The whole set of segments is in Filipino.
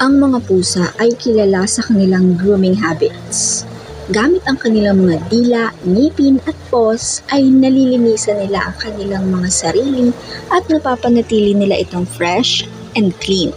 Ang mga pusa ay kilala sa kanilang grooming habits. Gamit ang kanilang mga dila, ngipin at paws ay nalilinisan nila ang kanilang mga sarili at napapanatili nila itong fresh and clean.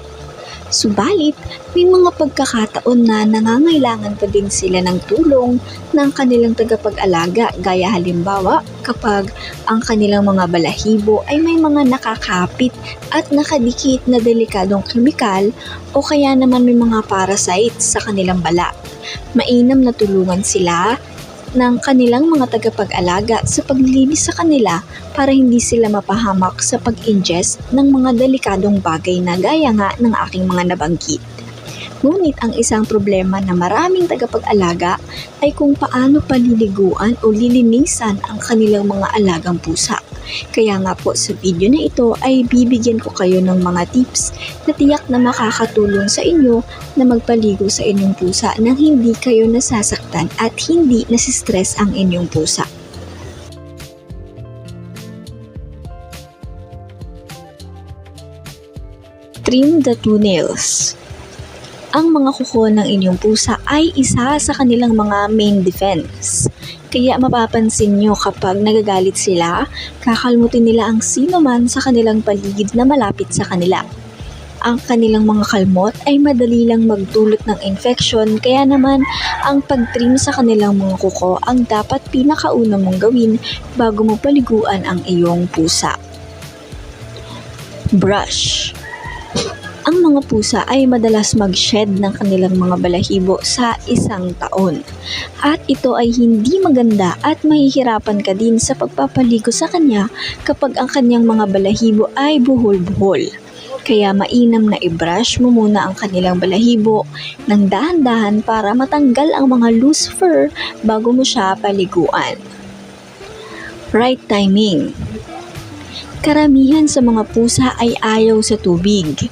Subalit, may mga pagkakataon na nangangailangan pa din sila ng tulong ng kanilang tagapag-alaga gaya halimbawa kapag ang kanilang mga balahibo ay may mga nakakapit at nakadikit na delikadong kemikal o kaya naman may mga parasites sa kanilang balat. Mainam na tulungan sila ng kanilang mga tagapag-alaga sa paglilinis sa kanila para hindi sila mapahamak sa pag-ingest ng mga delikadong bagay na gaya nga ng aking mga nabanggit. Ngunit ang isang problema na maraming tagapag-alaga ay kung paano paliliguan o lilinisan ang kanilang mga alagang pusa. Kaya nga po sa video na ito ay bibigyan ko kayo ng mga tips na tiyak na makakatulong sa inyo na magpaligo sa inyong pusa nang hindi kayo nasasaktan at hindi nasistress ang inyong pusa. Trim the toenails. Ang mga kuko ng inyong pusa ay isa sa kanilang mga main defense. Kaya mapapansin nyo kapag nagagalit sila, kakalmutin nila ang sino man sa kanilang paligid na malapit sa kanila. Ang kanilang mga kalmot ay madali lang magdulot ng infection kaya naman ang pagtrim sa kanilang mga kuko ang dapat pinakauna mong gawin bago mo paliguan ang iyong pusa. Brush ang mga pusa ay madalas mag-shed ng kanilang mga balahibo sa isang taon. At ito ay hindi maganda at mahihirapan ka din sa pagpapaligo sa kanya kapag ang kanyang mga balahibo ay buhol-buhol. Kaya mainam na i-brush mo muna ang kanilang balahibo ng dahan-dahan para matanggal ang mga loose fur bago mo siya paliguan. Right timing Karamihan sa mga pusa ay ayaw sa tubig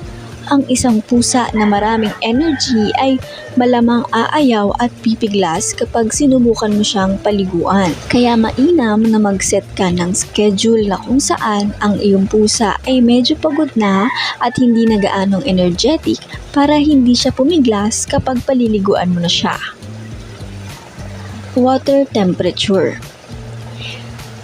ang isang pusa na maraming energy ay malamang aayaw at pipiglas kapag sinubukan mo siyang paliguan. Kaya mainam na mag-set ka ng schedule na kung saan ang iyong pusa ay medyo pagod na at hindi na gaanong energetic para hindi siya pumiglas kapag paliliguan mo na siya. Water temperature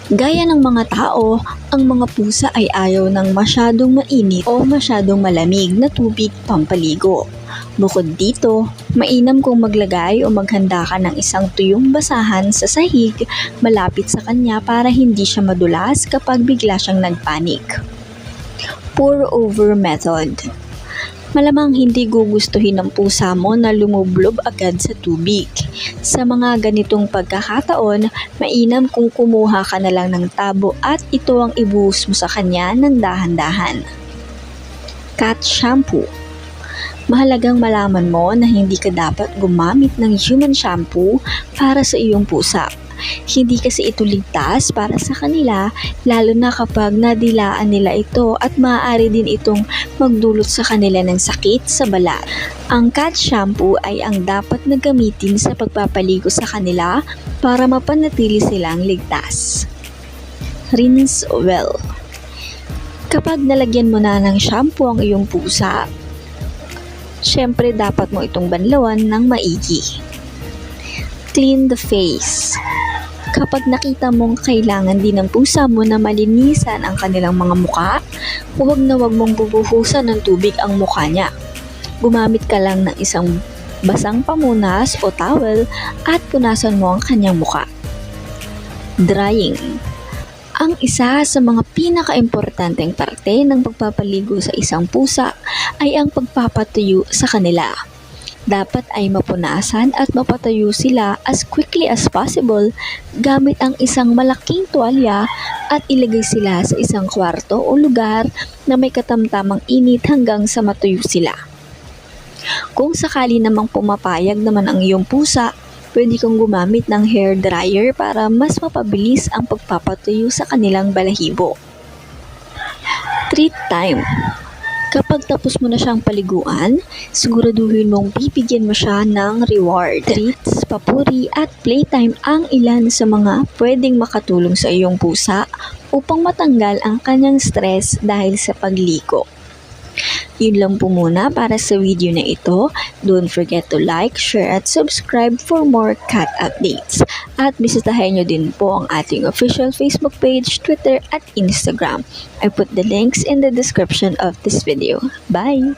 Gaya ng mga tao, ang mga pusa ay ayaw ng masyadong mainit o masyadong malamig na tubig pampaligo. Bukod dito, mainam kung maglagay o maghanda ka ng isang tuyong basahan sa sahig malapit sa kanya para hindi siya madulas kapag bigla siyang nagpanik. Pour over method malamang hindi gugustuhin ng pusa mo na lumublob agad sa tubig. Sa mga ganitong pagkakataon, mainam kung kumuha ka na lang ng tabo at ito ang ibuhos mo sa kanya ng dahan-dahan. Cat shampoo Mahalagang malaman mo na hindi ka dapat gumamit ng human shampoo para sa iyong pusa hindi kasi ito ligtas para sa kanila lalo na kapag nadilaan nila ito at maaari din itong magdulot sa kanila ng sakit sa balat. Ang cat shampoo ay ang dapat na gamitin sa pagpapaligo sa kanila para mapanatili silang ligtas. Rinse well. Kapag nalagyan mo na ng shampoo ang iyong pusa, syempre dapat mo itong banlawan ng maigi. Clean the face. Kapag nakita mong kailangan din ng pusa mo na malinisan ang kanilang mga muka, huwag na huwag mong bubuhusan ng tubig ang muka niya. Gumamit ka lang ng isang basang pamunas o towel at punasan mo ang kanyang muka. Drying ang isa sa mga pinaka-importanteng parte ng pagpapaligo sa isang pusa ay ang pagpapatuyo sa kanila dapat ay mapunasan at mapatayo sila as quickly as possible gamit ang isang malaking tuwalya at ilagay sila sa isang kwarto o lugar na may katamtamang init hanggang sa matuyo sila. Kung sakali namang pumapayag naman ang iyong pusa, pwede kang gumamit ng hair dryer para mas mapabilis ang pagpapatuyo sa kanilang balahibo. Treat time Kapag tapos mo na siyang paliguan, siguraduhin mong bibigyan mo siya ng reward. Treats, papuri at playtime ang ilan sa mga pwedeng makatulong sa iyong pusa upang matanggal ang kanyang stress dahil sa pagligo. Yun lang po muna para sa video na ito. Don't forget to like, share at subscribe for more cat updates. At bisitahin nyo din po ang ating official Facebook page, Twitter at Instagram. I put the links in the description of this video. Bye!